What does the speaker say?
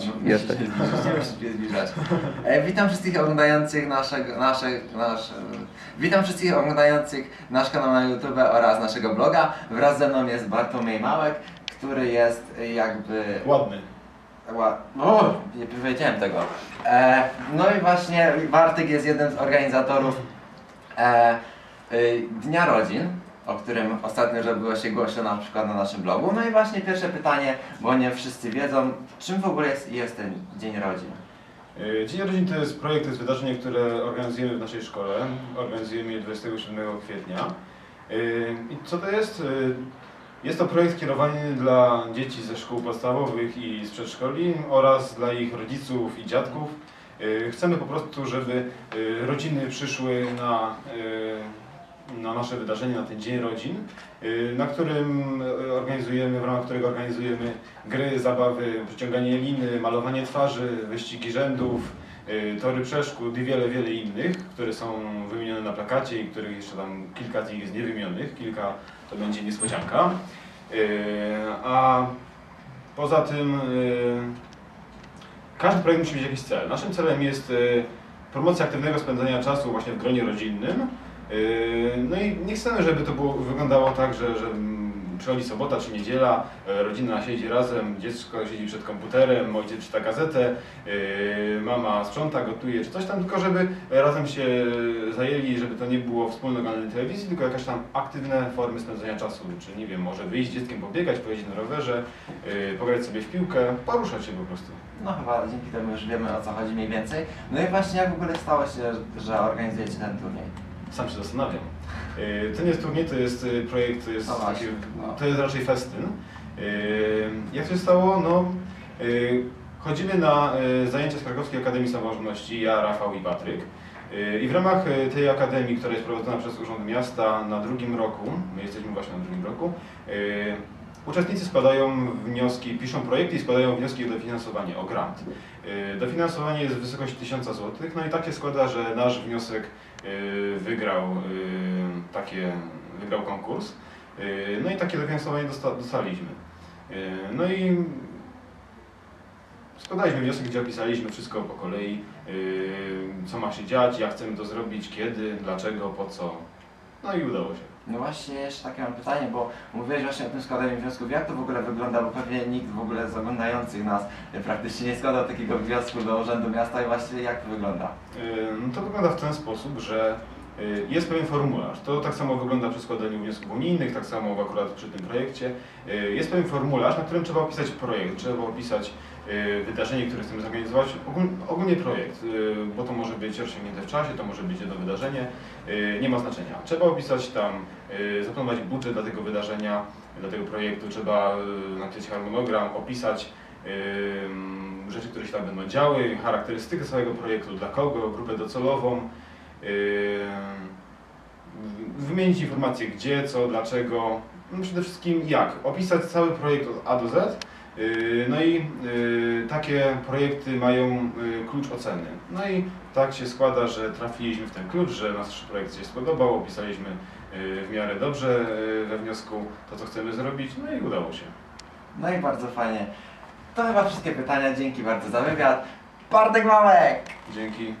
zbliżać. Jesteś. Się. E, witam wszystkich oglądających naszego, nasze, nasz, e, witam wszystkich oglądających nasz kanał na YouTube oraz naszego bloga. Wraz ze mną jest Bartłomiej Małek, który jest e, jakby... Ładny. Ła- O, nie powiedziałem tego. E, no i właśnie Bartek jest jednym z organizatorów e, y, Dnia Rodzin, o którym ostatnio odbyło się głośno na przykład na naszym blogu. No i właśnie pierwsze pytanie, bo nie wszyscy wiedzą, czym w ogóle jest, jest ten Dzień Rodzin? E, Dzień Rodzin to jest projekt, to jest wydarzenie, które organizujemy w naszej szkole. Organizujemy je 27 kwietnia. E, I co to jest? E, Jest to projekt kierowany dla dzieci ze szkół podstawowych i z przedszkoli oraz dla ich rodziców i dziadków. Chcemy po prostu, żeby rodziny przyszły na, na nasze wydarzenie, na ten Dzień Rodzin, e, na którym e, organizujemy, w ramach którego organizujemy gry, zabawy, przeciąganie liny, malowanie twarzy, wyścigi rzędów, y, tory przeszkód i wiele, wiele innych, które są wymienione na plakacie i których jeszcze tam kilka z nich jest niewymienionych, kilka to będzie niespodzianka. Y, A poza tym y, każdy projekt musi mieć jakiś cel. Naszym celem jest y, promocja aktywnego spędzania czasu właśnie w gronie rodzinnym. Y, No i nie chcemy, żeby to było, wyglądało tak, że, że mm, przychodzi sobota czy niedziela, e, rodzina siedzi razem, dziecko siedzi przed komputerem, ojciec czyta gazetę, y, mama sprząta, gotuje czy coś tam, tylko żeby razem się zajęli, żeby to nie było wspólne oglądanie telewizji, tylko jakaś tam aktywne formy spędzania czasu, czy nie wiem, może wyjść z dzieckiem pobiegać, pojeździć na rowerze, pograć sobie w piłkę, poruszać się po prostu. No chyba dzięki temu już wiemy o co chodzi mniej więcej. No i właśnie jak w ogóle stało się, że organizujecie ten turniej? Sam się zastanawiam. To nie jest turniej, to jest y, projekt, to jest, No właśnie, taki, no. to jest raczej festyn. Y, Jak to się stało? No, chodzimy na zajęcia z Krakowskiej Akademii Samorządności, ja, Rafał i Patryk. I w ramach tej akademii, która jest prowadzona przez Urząd Miasta na drugim roku, my jesteśmy właśnie na drugim roku, uczestnicy składają wnioski, piszą projekty i składają wnioski o dofinansowanie, o grant. Y, Dofinansowanie jest w wysokości 1000 zł, no i tak się składa, że nasz wniosek y, wygrał y, takie, wygrał konkurs. No i takie dofinansowanie dosta, dostaliśmy. No i składaliśmy wniosek, gdzie opisaliśmy wszystko po kolei, co ma się dziać, jak chcemy to zrobić, kiedy, dlaczego, po co. No i udało się. No właśnie jeszcze takie mam pytanie, bo mówiłeś właśnie o tym składaniu wniosków. Jak to w ogóle wygląda? Bo pewnie nikt w ogóle z oglądających nas praktycznie nie składał takiego wniosku do Urzędu Miasta i właśnie jak to wygląda? Y, No to wygląda w ten sposób, że jest pewien formularz. To tak samo wygląda przy składaniu wniosków unijnych, tak samo akurat przy tym projekcie. Y, Jest pewien formularz, na którym trzeba opisać projekt, trzeba opisać y, wydarzenie, które chcemy zorganizować, ogól, ogólnie projekt, y, bo to może być rozciągnięte w czasie, to może być jedno wydarzenie, y, nie ma znaczenia. Trzeba opisać tam, y, zaplanować budżet dla tego wydarzenia, dla tego projektu, trzeba y, napisać harmonogram, opisać ym, rzeczy, które się tam będą działy, charakterystykę całego projektu, dla kogo, grupę docelową, wymienić informacje gdzie, co, dlaczego, no przede wszystkim jak, opisać cały projekt od A do Z, yy, no i yy, takie projekty mają yy, klucz oceny. No i tak się składa, że trafiliśmy w ten klucz, że nasz projekt się spodobał, opisaliśmy w miarę dobrze we wniosku to, co chcemy zrobić, no i udało się. No i bardzo fajnie. To chyba wszystkie pytania. Dzięki bardzo za wywiad. Bartek Małek! Dzięki.